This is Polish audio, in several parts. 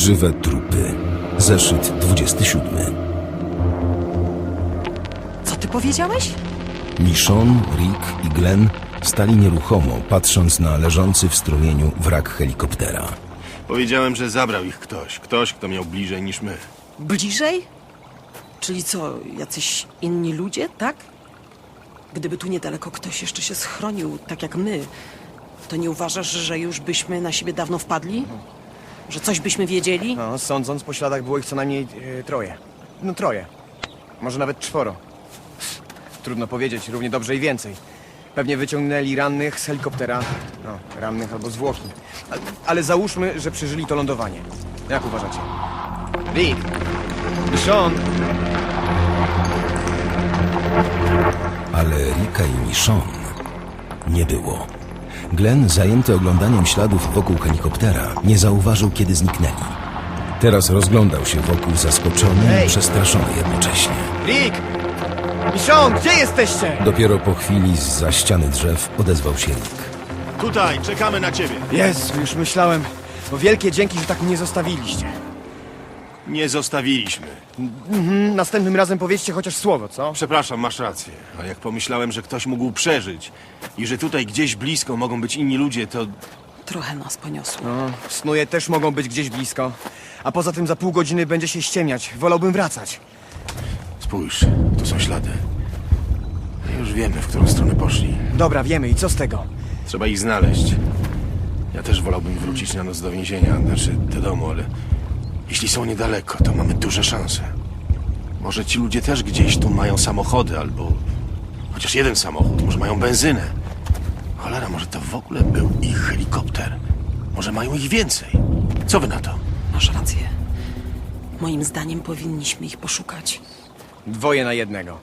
Żywe trupy. Zeszyt 27. Co ty powiedziałeś? Michonne, Rick i Glenn stali nieruchomo, patrząc na leżący w strumieniu wrak helikoptera. Powiedziałem, że zabrał ich ktoś. Ktoś, kto miał bliżej niż my. Bliżej? Czyli co, jacyś inni ludzie, tak? Gdyby tu niedaleko ktoś jeszcze się schronił, tak jak my, to nie uważasz, że już byśmy na siebie dawno wpadli? Że coś byśmy wiedzieli? No, sądząc po śladach było ich co najmniej e, troje. No troje. Może nawet czworo. Trudno powiedzieć, równie dobrze i więcej. Pewnie wyciągnęli rannych z helikoptera. No, rannych albo zwłoki. Ale, ale załóżmy, że przeżyli to lądowanie. Jak uważacie? Rick! Sean! Ale Ricka i Michonne nie było. Glenn, zajęty oglądaniem śladów wokół helikoptera, nie zauważył, kiedy zniknęli. Teraz rozglądał się wokół zaskoczony i przestraszony jednocześnie. Rick! Sean, gdzie jesteście? Dopiero po chwili z ściany drzew odezwał się Rick. Tutaj, czekamy na ciebie. Jezu, już myślałem. No wielkie dzięki, że tak mnie zostawiliście. Nie zostawiliśmy. Mhm, następnym razem powiedzcie chociaż słowo, co? Przepraszam, masz rację. Ale jak pomyślałem, że ktoś mógł przeżyć i że tutaj gdzieś blisko mogą być inni ludzie, to Trochę nas poniosło. No, snuje też mogą być gdzieś blisko. A poza tym za pół godziny będzie się ściemniać. Wolałbym wracać. spójrz, tu są ślady. Już wiemy, w którą stronę poszli. Dobra, wiemy i co z tego? Trzeba ich znaleźć. Ja też wolałbym wrócić na noc do więzienia, znaczy do domu, ale jeśli są niedaleko, to mamy duże szanse. Może ci ludzie też gdzieś tu mają samochody, albo chociaż jeden samochód, może mają benzynę. Cholera, może to w ogóle był ich helikopter. Może mają ich więcej. Co wy na to? Masz rację. Moim zdaniem powinniśmy ich poszukać. Dwoje na jednego.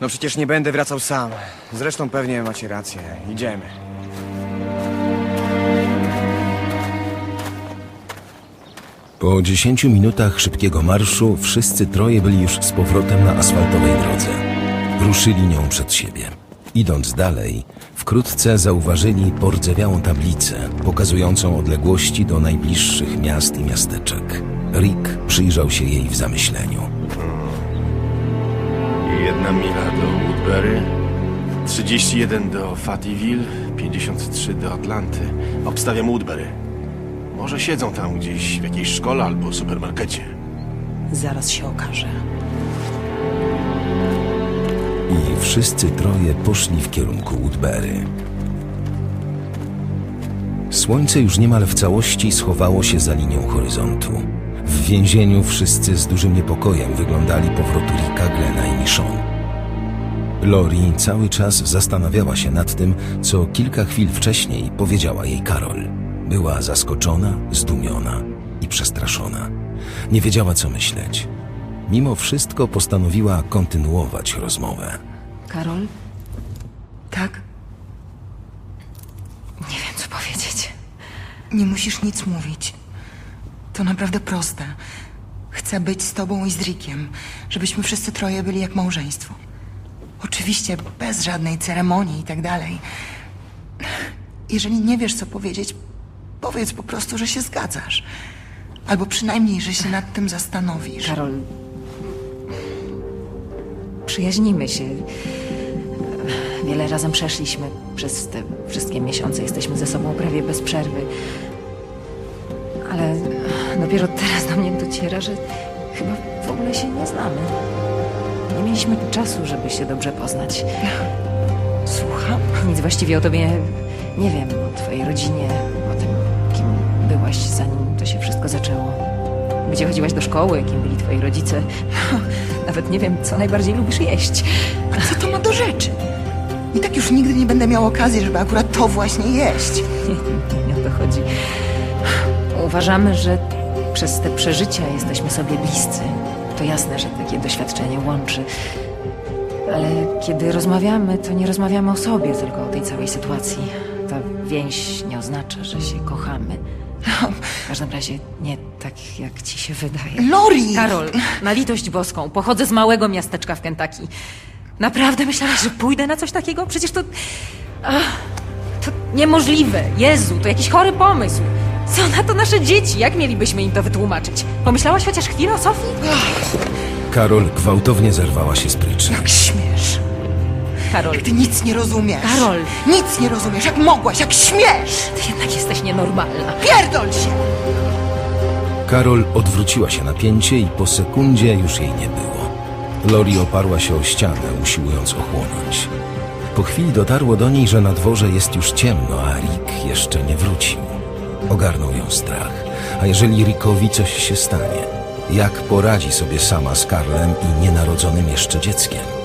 No przecież nie będę wracał sam. Zresztą pewnie macie rację. Idziemy. Po 10 minutach szybkiego marszu wszyscy troje byli już z powrotem na asfaltowej drodze. Ruszyli nią przed siebie. Idąc dalej, wkrótce zauważyli pordzewiałą tablicę pokazującą odległości do najbliższych miast i miasteczek. Rick przyjrzał się jej w zamyśleniu. Jedna mila do Woodbury, 31 do Fattyville, 53 do Atlanty. Obstawiam Woodbury. Może siedzą tam gdzieś w jakiejś szkole albo supermarkecie. Zaraz się okaże. I wszyscy troje poszli w kierunku Woodbury. Słońce już niemal w całości schowało się za linią horyzontu. W więzieniu wszyscy z dużym niepokojem wyglądali powrotu Ricka, Glena i Michonne. Lori cały czas zastanawiała się nad tym, co kilka chwil wcześniej powiedziała jej Karol. Była zaskoczona, zdumiona i przestraszona. Nie wiedziała, co myśleć. Mimo wszystko postanowiła kontynuować rozmowę. Karol? Tak? Nie wiem, co powiedzieć. Nie musisz nic mówić. To naprawdę proste. Chcę być z tobą i z Rickiem, żebyśmy wszyscy troje byli jak małżeństwo. Oczywiście bez żadnej ceremonii i tak dalej. Jeżeli nie wiesz, co powiedzieć, powiedz po prostu, że się zgadzasz. Albo przynajmniej, że się nad tym zastanowisz. Karol, przyjaźnimy się. Wiele razem przeszliśmy przez te wszystkie miesiące. Jesteśmy ze sobą prawie bez przerwy. Ale dopiero teraz do mnie dociera, że chyba w ogóle się nie znamy. Nie mieliśmy czasu, żeby się dobrze poznać. Słucham? Nic właściwie o tobie nie wiem, o twojej rodzinie, byłaś, zanim to się wszystko zaczęło. Gdzie chodziłaś do szkoły, kim byli twoi rodzice. Nawet nie wiem, co najbardziej lubisz jeść. A co to ma do rzeczy? I tak już nigdy nie będę miał okazji, żeby akurat to właśnie jeść. Nie o to chodzi. Uważamy, że przez te przeżycia jesteśmy sobie bliscy. To jasne, że takie doświadczenie łączy. Ale kiedy rozmawiamy, to nie rozmawiamy o sobie, tylko o tej całej sytuacji. Ta więź nie oznacza, że się kochamy. W każdym razie nie tak, jak ci się wydaje. Lori! Karol, na litość boską, pochodzę z małego miasteczka w Kentucky. Naprawdę myślałaś, że pójdę na coś takiego? Przecież to... Ach, to niemożliwe. Jezu, to jakiś chory pomysł. Co na to nasze dzieci? Jak mielibyśmy im to wytłumaczyć? Pomyślałaś chociaż chwilę o Sofii? Karol gwałtownie zerwała się z pryczy. Jak śmiesz? Karol, Ty nic nie rozumiesz. Karol. Nic nie rozumiesz. Jak mogłaś? Jak śmiesz? ty jednak jesteś nienormalna. Pierdol się! Karol odwróciła się na pięcie i po sekundzie już jej nie było. Lori oparła się o ścianę, usiłując ochłonąć. Po chwili dotarło do niej, że na dworze jest już ciemno, a Rick jeszcze nie wrócił. Ogarnął ją strach. A jeżeli Rickowi coś się stanie? Jak poradzi sobie sama z Karlem i nienarodzonym jeszcze dzieckiem?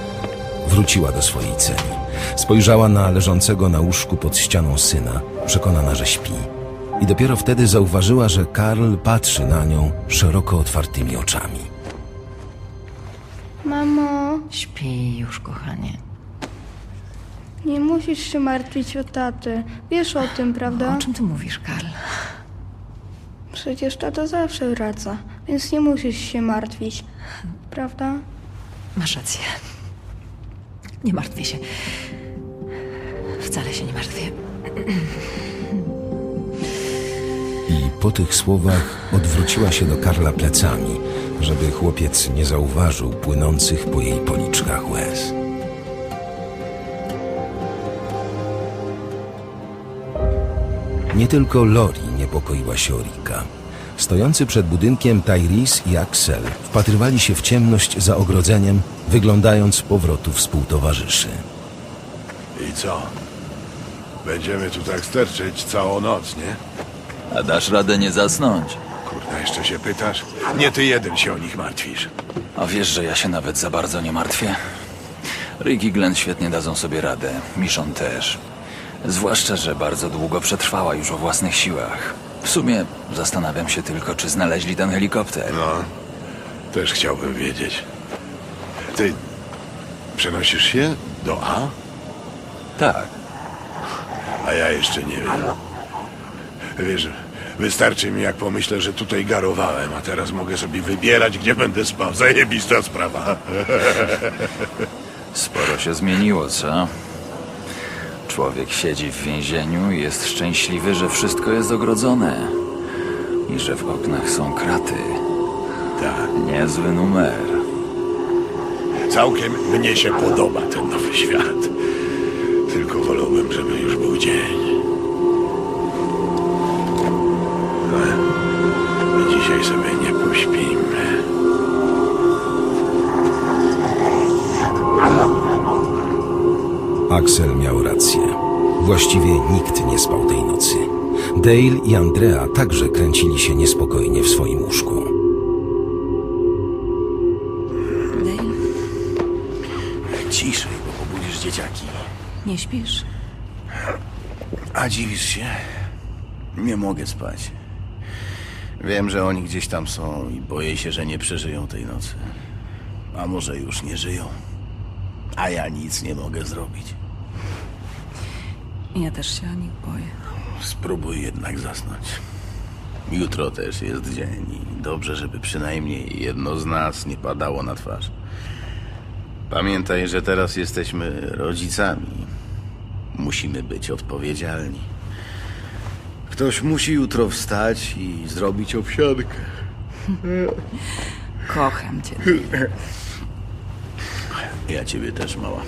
Wróciła do swojej celi. Spojrzała na leżącego na łóżku pod ścianą syna, przekonana, że śpi. I dopiero wtedy zauważyła, że Karl patrzy na nią szeroko otwartymi oczami. Mamo, Śpi już, kochanie. nie musisz się martwić o tatę. Wiesz o tym, prawda? O czym ty mówisz, Karl? Przecież tata zawsze wraca, więc nie musisz się martwić. Prawda? Masz rację. Nie martwię się. Wcale się nie martwię. I po tych słowach odwróciła się do Karla plecami, żeby chłopiec nie zauważył płynących po jej policzkach łez. Nie tylko Lori niepokoiła się o Rika. Stojący przed budynkiem Tyrese i Axel wpatrywali się w ciemność za ogrodzeniem, wyglądając powrotu współtowarzyszy. I co? Będziemy tu tak sterczyć całą noc, nie? A dasz radę nie zasnąć? Kurna, jeszcze się pytasz? Nie ty jeden się o nich martwisz. A wiesz, że ja się nawet za bardzo nie martwię? Rick i Glenn świetnie dadzą sobie radę. Michonne też. Zwłaszcza, że bardzo długo przetrwała już o własnych siłach. W sumie zastanawiam się tylko, czy znaleźli ten helikopter. No, też chciałbym wiedzieć. Ty przenosisz się do A? Tak. A ja jeszcze nie wiem. Wiesz, wystarczy mi jak pomyślę, że tutaj garowałem, a teraz mogę sobie wybierać, gdzie będę spał. Zajebista sprawa. Sporo się zmieniło, co? Człowiek siedzi w więzieniu i jest szczęśliwy, że wszystko jest ogrodzone. I że w oknach są kraty. Tak. Niezły numer. Całkiem mnie się podoba ten nowy świat. Tylko wolałbym, żeby już był dzień. Ale dzisiaj sobie nie pośpimy. Axel miał rację. Właściwie nikt nie spał tej nocy. Dale i Andrea także kręcili się niespokojnie w swoim łóżku. Dale, Ciszej, bo pobudzisz dzieciaki. nie śpisz? A dziwisz się? Nie mogę spać. Wiem, że oni gdzieś tam są i boję się, że nie przeżyją tej nocy. A może już nie żyją. A ja nic nie mogę zrobić. Ja też się o nich boję. Spróbuj jednak zasnąć. Jutro też jest dzień i dobrze, żeby przynajmniej jedno z nas nie padało na twarz. Pamiętaj, że teraz jesteśmy rodzicami. Musimy być odpowiedzialni. Ktoś musi jutro wstać i zrobić owsiankę. Kocham cię. Ja ciebie też, mała.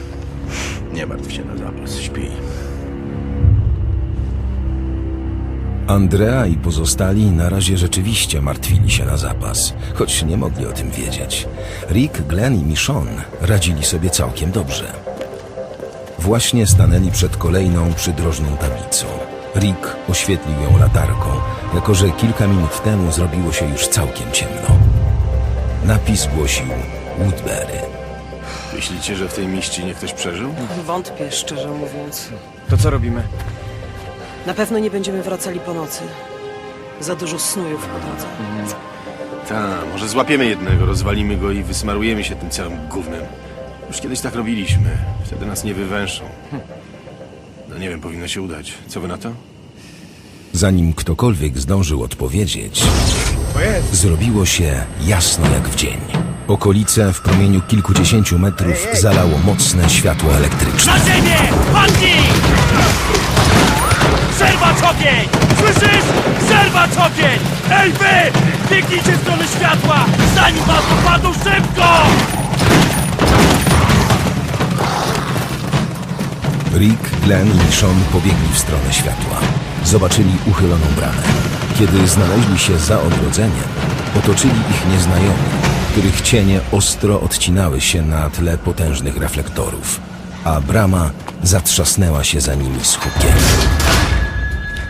Nie martw się na zapas, śpi. Andrea i pozostali na razie rzeczywiście martwili się na zapas, choć nie mogli o tym wiedzieć. Rick, Glenn i Michonne radzili sobie całkiem dobrze. Właśnie stanęli przed kolejną przydrożną tablicą. Rick oświetlił ją latarką, jako że kilka minut temu zrobiło się już całkiem ciemno. Napis głosił Woodbury. Myślicie, że w tej mieścinie ktoś przeżył? Wątpię, szczerze mówiąc. To co robimy? Na pewno nie będziemy wracali po nocy. Za dużo snujów po drodze. Tak, może złapiemy jednego, rozwalimy go i wysmarujemy się tym całym gównem. Już kiedyś tak robiliśmy. Wtedy nas nie wywęszą. No nie wiem, powinno się udać. Co wy na to? Zanim ktokolwiek zdążył odpowiedzieć, zrobiło się jasno jak w dzień. Okolice w promieniu kilkudziesięciu metrów zalało mocne światło elektryczne. Na ziemię! Ogień! Słyszysz? Przerwać ogień! Ej wy! Biegnijcie w stronę światła! Zanim was dopadną szybko! Rick, Glenn i Michonne pobiegli w stronę światła. Zobaczyli uchyloną bramę. Kiedy znaleźli się za ogrodzeniem, otoczyli ich nieznajomi, których cienie ostro odcinały się na tle potężnych reflektorów, a brama zatrzasnęła się za nimi z hukiem.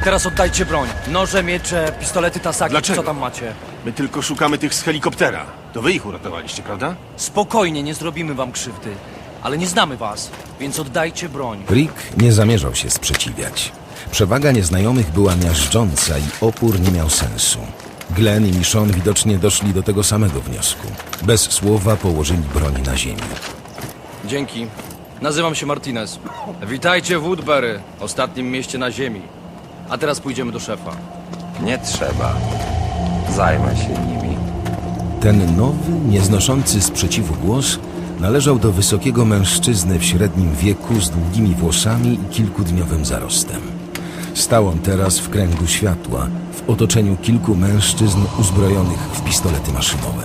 Teraz oddajcie broń. Noże, miecze, pistolety, tasaki, Dlaczego? co tam macie? My tylko szukamy tych z helikoptera. To wy ich uratowaliście, prawda? Spokojnie, nie zrobimy wam krzywdy. Ale nie znamy was, więc oddajcie broń. Rick nie zamierzał się sprzeciwiać. Przewaga nieznajomych była miażdżąca i opór nie miał sensu. Glenn i Michonne widocznie doszli do tego samego wniosku. Bez słowa położyli broń na ziemi. Dzięki. Nazywam się Martinez. Witajcie w Woodbury, ostatnim mieście na ziemi. A teraz pójdziemy do szefa. Nie trzeba. Zajmę się nimi. Ten nowy, nieznoszący sprzeciwu głos należał do wysokiego mężczyzny w średnim wieku z długimi włosami i kilkudniowym zarostem. Stał on teraz w kręgu światła, w otoczeniu kilku mężczyzn uzbrojonych w pistolety maszynowe.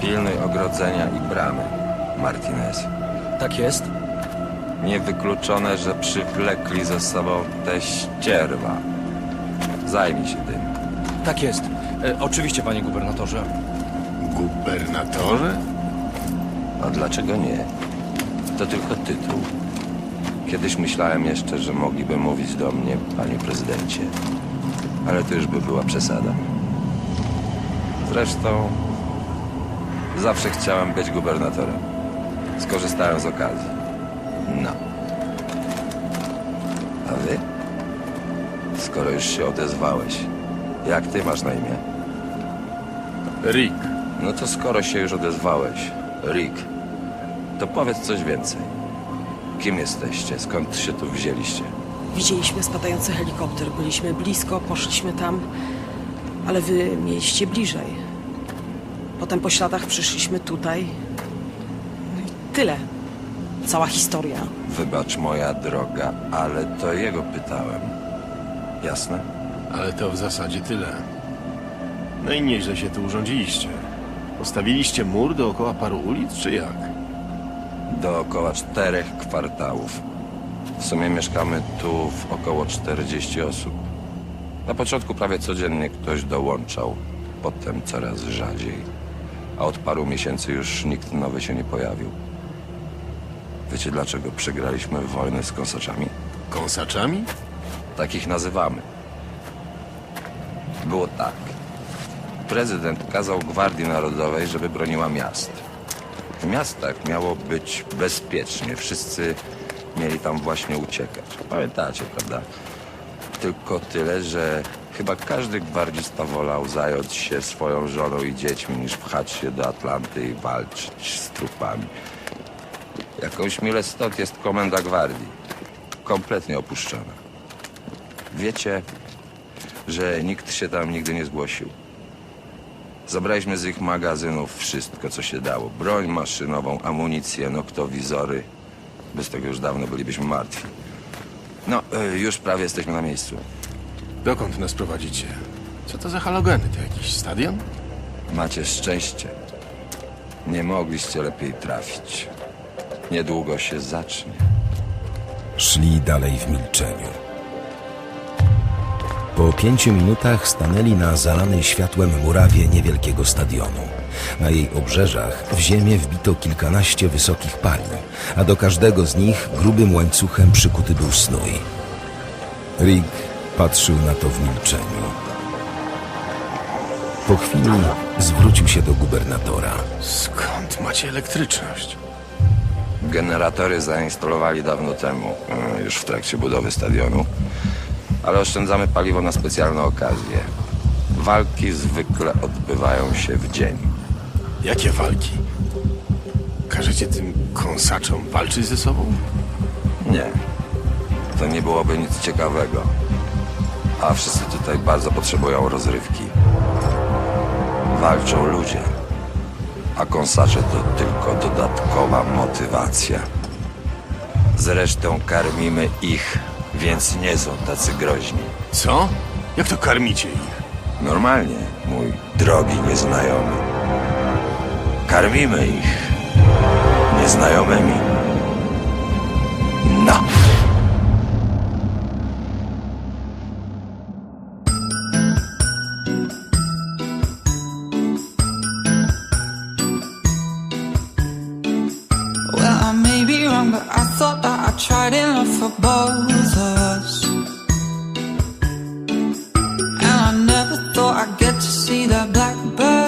Pilnuj ogrodzenia i bramy, Martinez. Tak jest? Niewykluczone, że przywlekli ze sobą te ścierwa. Zajmij się tym. Tak jest. E, oczywiście, panie gubernatorze. Gubernatorze? A dlaczego nie? To tylko tytuł. Kiedyś myślałem jeszcze, że mogliby mówić do mnie, panie prezydencie. Ale to już by była przesada. Zresztą zawsze chciałem być gubernatorem. Skorzystałem z okazji. No. A wy? Skoro już się odezwałeś, jak ty masz na imię? Rick. No to skoro się już odezwałeś, Rick, to powiedz coś więcej. Kim jesteście? Skąd się tu wzięliście? Widzieliśmy spadający helikopter, byliśmy blisko, poszliśmy tam, ale wy mieliście bliżej. Potem po śladach przyszliśmy tutaj. No i tyle. Cała historia. Wybacz moja droga, ale to jego pytałem. Jasne? Ale to w zasadzie tyle. No i nieźle się tu urządziliście. Postawiliście mur dookoła paru ulic, czy jak? Dookoła czterech kwartałów. W sumie mieszkamy tu w około 40 osób. Na początku prawie codziennie ktoś dołączał, potem coraz rzadziej. A od paru miesięcy już nikt nowy się nie pojawił. Wiecie dlaczego przegraliśmy wojnę z kąsaczami? Kąsaczami? Takich nazywamy. Było tak. Prezydent kazał Gwardii Narodowej, żeby broniła miast. W miastach miało być bezpiecznie. Wszyscy mieli tam właśnie uciekać. Pamiętacie, prawda? Tylko tyle, że chyba każdy gwardzista wolał zająć się swoją żoną i dziećmi, niż pchać się do Atlanty i walczyć z trupami. Jakąś milę stąd jest komenda gwardii. Kompletnie opuszczona. Wiecie, że nikt się tam nigdy nie zgłosił. Zabraliśmy z ich magazynów wszystko, co się dało. Broń maszynową, amunicję, noktowizory. Bez tego już dawno bylibyśmy martwi. No, y, już prawie jesteśmy na miejscu. Dokąd nas prowadzicie? Co to za halogeny? To jakiś stadion? Macie szczęście. Nie mogliście lepiej trafić. Niedługo się zacznie. Szli dalej w milczeniu. Po pięciu minutach stanęli na zalanej światłem murawie niewielkiego stadionu. Na jej obrzeżach w ziemię wbito kilkanaście wysokich pali, a do każdego z nich grubym łańcuchem przykuty był snój. Rick patrzył na to w milczeniu. Po chwili zwrócił się do gubernatora. Skąd macie elektryczność? Generatory zainstalowali dawno temu, y, już w trakcie budowy stadionu, ale oszczędzamy paliwo na specjalne okazje. Walki zwykle odbywają się w dzień. Jakie walki? Każecie tym kąsaczom walczyć ze sobą? Nie, to nie byłoby nic ciekawego. A wszyscy tutaj bardzo potrzebują rozrywki. Walczą ludzie, a kąsacze to tylko dodatkowa motywacja. Zresztą karmimy ich, więc nie są tacy groźni. Co? Jak to karmicie ich? Normalnie, mój drogi nieznajomy. Karmimy ich nieznajomymi. No. Well, I may be wrong, but I thought that Tried enough for both of us. And I never thought I'd get to see that blackbird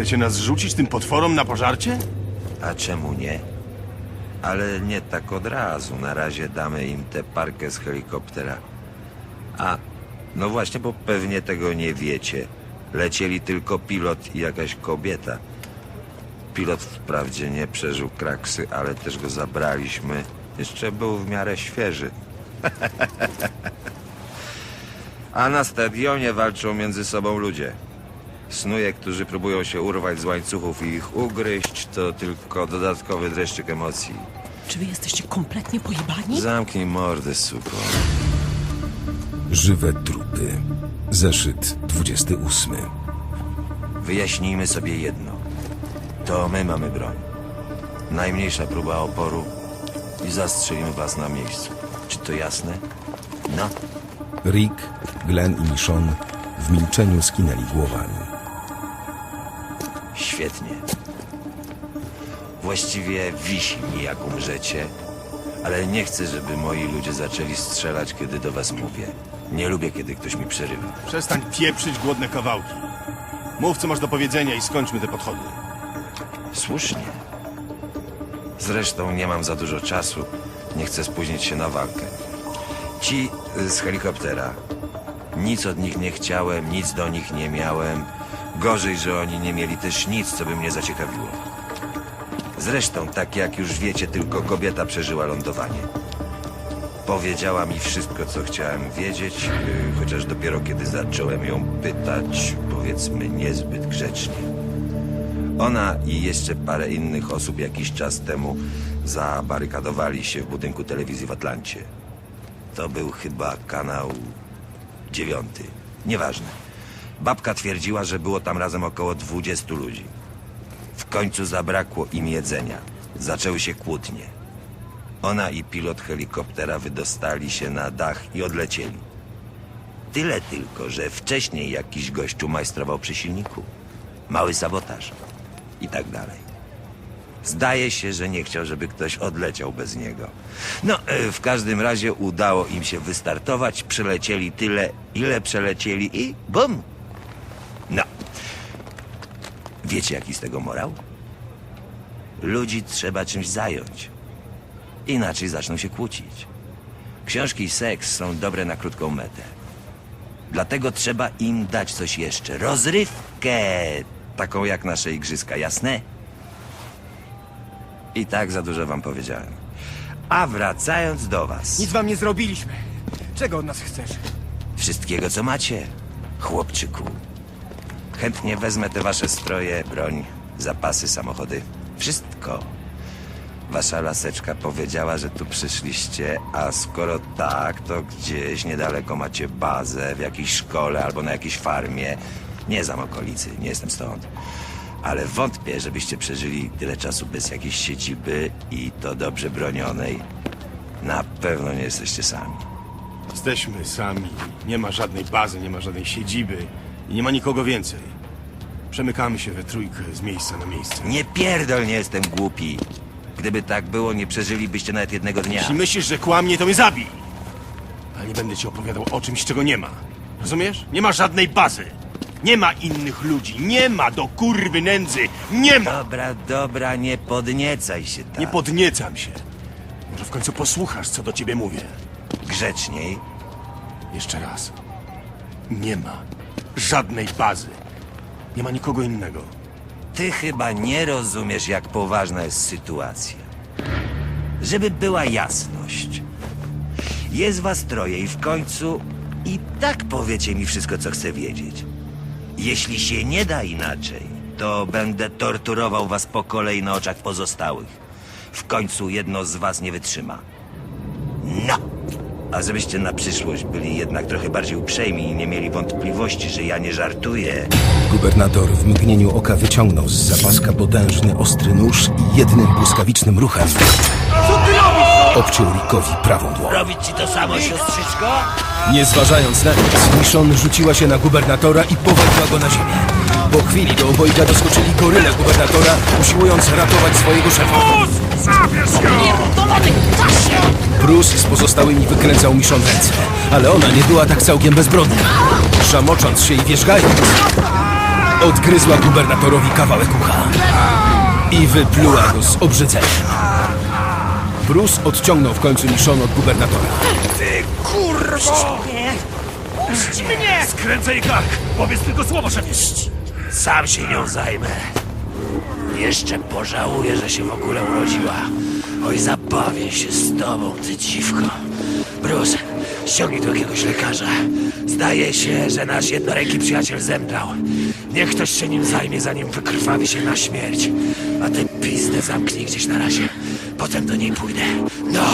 Chcecie nas rzucić tym potworom na pożarcie? A czemu nie? Ale nie tak od razu. Na razie damy im tę parkę z helikoptera. A, no właśnie, bo pewnie tego nie wiecie. Lecieli tylko pilot i jakaś kobieta. Pilot wprawdzie nie przeżył kraksy, ale też go zabraliśmy. Jeszcze był w miarę świeży. A na stadionie walczą między sobą ludzie. Snuje, którzy próbują się urwać z łańcuchów i ich ugryźć, to tylko dodatkowy dreszczyk emocji. Czy wy jesteście kompletnie pojebani? Zamknij mordę, suko. Żywe trupy. Zeszyt 28. Wyjaśnijmy sobie jedno. To my mamy broń. Najmniejsza próba oporu i zastrzelimy was na miejscu. Czy to jasne? No, Rick, Glenn i Michonne w milczeniu skinęli głowami. Świetnie. Właściwie wisi mi, jak umrzecie, ale nie chcę, żeby moi ludzie zaczęli strzelać, kiedy do was mówię. Nie lubię, kiedy ktoś mi przerywa. Przestań pieprzyć głodne kawałki. Mów, co masz do powiedzenia i skończmy te podchody. Słusznie. Zresztą nie mam za dużo czasu. Nie chcę spóźnić się na walkę. Ci y, z helikoptera. Nic od nich nie chciałem, nic do nich nie miałem. Gorzej, że oni nie mieli też nic, co by mnie zaciekawiło. Zresztą, tak jak już wiecie, tylko kobieta przeżyła lądowanie. Powiedziała mi wszystko, co chciałem wiedzieć, y, chociaż dopiero kiedy zacząłem ją pytać, powiedzmy niezbyt grzecznie. Ona i jeszcze parę innych osób jakiś czas temu zabarykadowali się w budynku telewizji w Atlancie. To był chyba kanał dziewiąty. Nieważne. Babka twierdziła, że było tam razem około 20 ludzi. W końcu zabrakło im jedzenia. Zaczęły się kłótnie. Ona i pilot helikoptera wydostali się na dach i odlecieli. Tyle tylko, że wcześniej jakiś gościu majstrował przy silniku. Mały sabotaż i tak dalej. Zdaje się, że nie chciał, żeby ktoś odleciał bez niego. No, e, w każdym razie udało im się wystartować, przelecieli tyle, ile przelecieli i bum! Wiecie, jaki z tego morał? Ludzi trzeba czymś zająć. Inaczej zaczną się kłócić. Książki i seks są dobre na krótką metę. Dlatego trzeba im dać coś jeszcze. Rozrywkę! Taką jak nasze igrzyska, jasne? I tak za dużo wam powiedziałem. A wracając do was. Nic wam nie zrobiliśmy. Czego od nas chcesz? Wszystkiego, co macie, chłopczyku. Chętnie wezmę te wasze stroje, broń, zapasy, samochody. Wszystko. Wasza laseczka powiedziała, że tu przyszliście, a skoro tak, to gdzieś niedaleko macie bazę, w jakiejś szkole albo na jakiejś farmie. Nie znam okolicy, nie jestem stąd. Ale wątpię, żebyście przeżyli tyle czasu bez jakiejś siedziby i to dobrze bronionej. Na pewno nie jesteście sami. Jesteśmy sami. Nie ma żadnej bazy, nie ma żadnej siedziby i nie ma nikogo więcej. Przemykamy się we trójkę z miejsca na miejsce. Nie pierdol, nie jestem głupi. Gdyby tak było, nie przeżylibyście nawet jednego dnia. Jeśli myślisz, że kłamie, to mnie zabij. Ale nie będę ci opowiadał o czymś, czego nie ma. Rozumiesz? Nie ma żadnej bazy. Nie ma innych ludzi. Nie ma do kurwy nędzy. Nie ma! Dobra, dobra, nie podniecaj się tak. Nie podniecam się. Może w końcu posłuchasz, co do ciebie mówię. Grzeczniej. Jeszcze raz. Nie ma żadnej bazy. Nie ma nikogo innego. Ty chyba nie rozumiesz, jak poważna jest sytuacja. Żeby była jasność. Jest was troje i w końcu i tak powiecie mi wszystko, co chcę wiedzieć. Jeśli się nie da inaczej, to będę torturował was po kolei na oczach pozostałych. W końcu jedno z was nie wytrzyma. No! A żebyście na przyszłość byli jednak trochę bardziej uprzejmi i nie mieli wątpliwości, że ja nie żartuję, Gubernator w mgnieniu oka wyciągnął z zapaska potężny, ostry nóż i jednym błyskawicznym ruchem obciął Rickowi prawą dłoń. Robić ci to samo, siostrzyczko? Nie zważając na nic, Michonne rzuciła się na gubernatora i powaliła go na ziemię. Po chwili do obojga doskoczyli goryle gubernatora, usiłując ratować swojego szefa. Bruce z pozostałymi wykręcał Michonne ręce, ale ona nie była tak całkiem bezbronna. Szamocząc się i wierzgając, odgryzła gubernatorowi kawałek ucha i wypluła go z obrzydzeniem. Bruce odciągnął w końcu Michonne od gubernatora. Skręcaj kark! Powiedz tylko słowo, szefie! Sam się nią zajmę. Jeszcze pożałuję, że się w ogóle urodziła. Oj, zabawię się z tobą, ty dziwko. Bruce, ściągnij tu jakiegoś lekarza. Zdaje się, że nasz jednoręki przyjaciel zemdlał. Niech ktoś się nim zajmie, zanim wykrwawi się na śmierć. A ty pizdę zamknij gdzieś na razie. Potem do niej pójdę. No!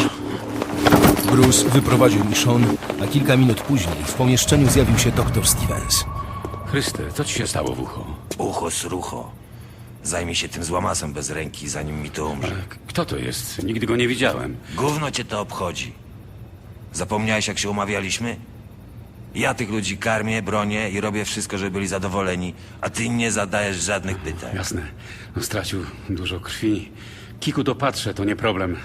Bruce wyprowadził Michonne, a kilka minut później w pomieszczeniu zjawił się doktor Stevens. Chryste, co ci się stało w ucho? Ucho srucho. Zajmij się tym złamasem bez ręki, zanim mi to umrze. K- Kto to jest? Nigdy go nie widziałem. Gówno cię to obchodzi. Zapomniałeś, jak się umawialiśmy? Ja tych ludzi karmię, bronię i robię wszystko, żeby byli zadowoleni, a ty nie zadajesz żadnych pytań. Jasne. No, stracił dużo krwi. Kiku dopatrzę, to nie problem.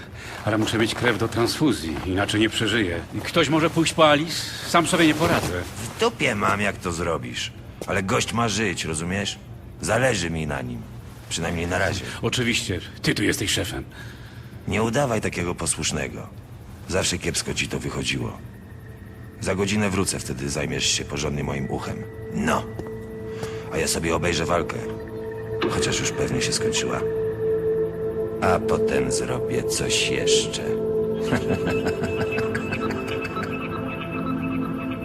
Ale muszę mieć krew do transfuzji, inaczej nie przeżyję. Ktoś może pójść po Alice? Sam sobie nie poradzę. W dupie mam, jak to zrobisz. Ale gość ma żyć, rozumiesz? Zależy mi na nim. Przynajmniej na razie. Oczywiście, ty tu jesteś szefem. Nie udawaj takiego posłusznego. Zawsze kiepsko ci to wychodziło. Za godzinę wrócę, wtedy zajmiesz się porządnie moim uchem. No. A ja sobie obejrzę walkę. Chociaż już pewnie się skończyła. A potem zrobię coś jeszcze.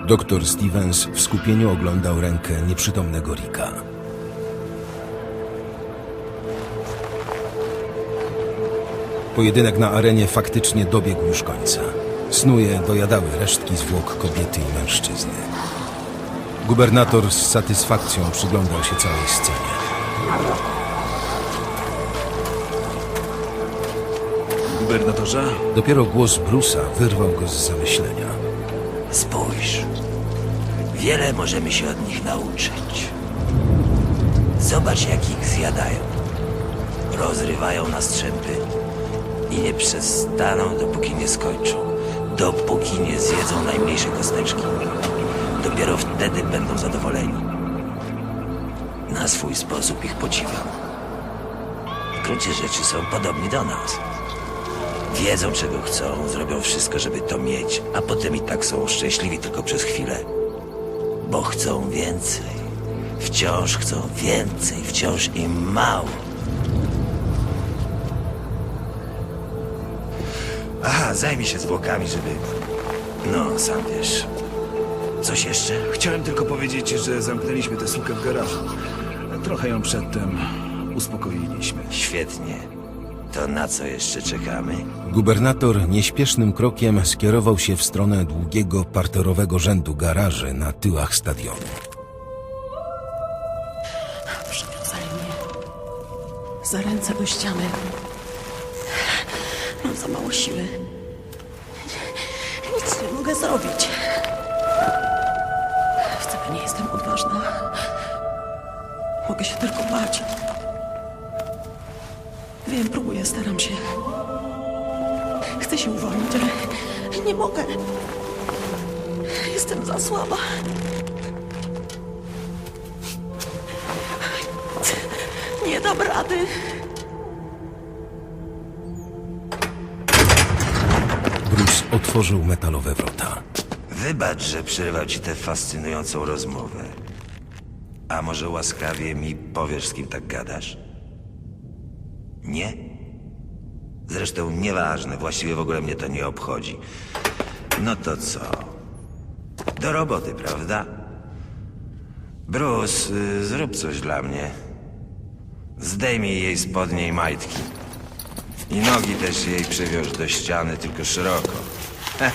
Doktor Stevens w skupieniu oglądał rękę nieprzytomnego Ricka. Pojedynek na arenie faktycznie dobiegł już końca. Snuje dojadały resztki zwłok kobiety i mężczyzny. Gubernator z satysfakcją przyglądał się całej scenie. Gubernatorze? Dopiero głos Bruce'a wyrwał go z zamyślenia. Spójrz. Wiele możemy się od nich nauczyć. Zobacz, jak ich zjadają. Rozrywają na strzępy i nie przestaną, dopóki nie skończą. Dopóki nie zjedzą najmniejsze kosteczki. Dopiero wtedy będą zadowoleni. Na swój sposób ich podziwiam. W gruncie rzeczy są podobni do nas. Wiedzą, czego chcą, zrobią wszystko, żeby to mieć, a potem i tak są szczęśliwi tylko przez chwilę. Bo chcą więcej. Wciąż chcą więcej, wciąż im mało. Aha, zajmij się zwłokami, żeby... No, sam wiesz. Coś jeszcze? Chciałem tylko powiedzieć, że zamknęliśmy tę sukę w garażu. Trochę ją przedtem uspokoiliśmy. Świetnie. To na co jeszcze czekamy? Gubernator nieśpiesznym krokiem skierował się w stronę długiego parterowego rzędu garaży na tyłach stadionu. Przywiązali mnie. Za ręce do ściany. Mam za mało siły. Nic nie mogę zrobić. Wcale nie jestem odważna. Mogę się tylko bać. Wiem, próbuję, staram się. Chcę się uwolnić, ale nie mogę. Jestem za słaba. Nie dam rady. Bruce otworzył metalowe wrota. Wybacz, że przerwał ci tę fascynującą rozmowę. A może łaskawie mi powiesz, z kim tak gadasz? Nie? Zresztą nieważne, właściwie w ogóle mnie to nie obchodzi. No to co? Do roboty, prawda? Bruce, y, zrób coś dla mnie. Zdejmij jej spodnie i majtki. I nogi też jej przywiąż do ściany, tylko szeroko.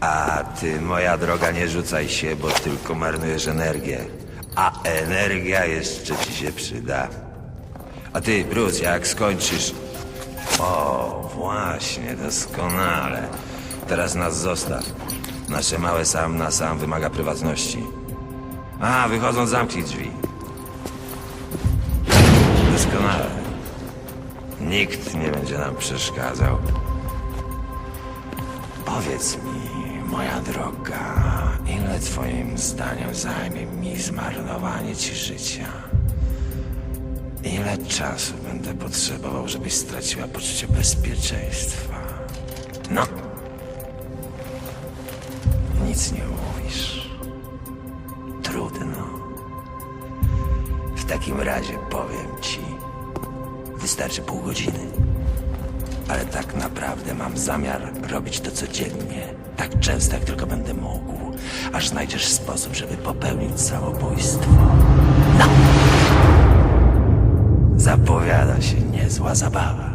A ty, moja droga, nie rzucaj się, bo tylko marnujesz energię. A energia jeszcze ci się przyda. A ty, Bruce, jak skończysz... O, właśnie, doskonale. Teraz nas zostaw. Nasze małe sam na sam wymaga prywatności. A, wychodząc zamknij drzwi. Doskonale. Nikt nie będzie nam przeszkadzał. Powiedz mi, moja droga, ile twoim zdaniem zajmie mi zmarnowanie ci życia? Ile czasu będę potrzebował, żebyś straciła poczucie bezpieczeństwa? No. Nic nie mówisz. Trudno. W takim razie powiem ci, wystarczy pół godziny. Ale tak naprawdę mam zamiar robić to codziennie, tak często jak tylko będę mógł, aż znajdziesz sposób, żeby popełnić samobójstwo. No! Zapowiada się niezła zabawa.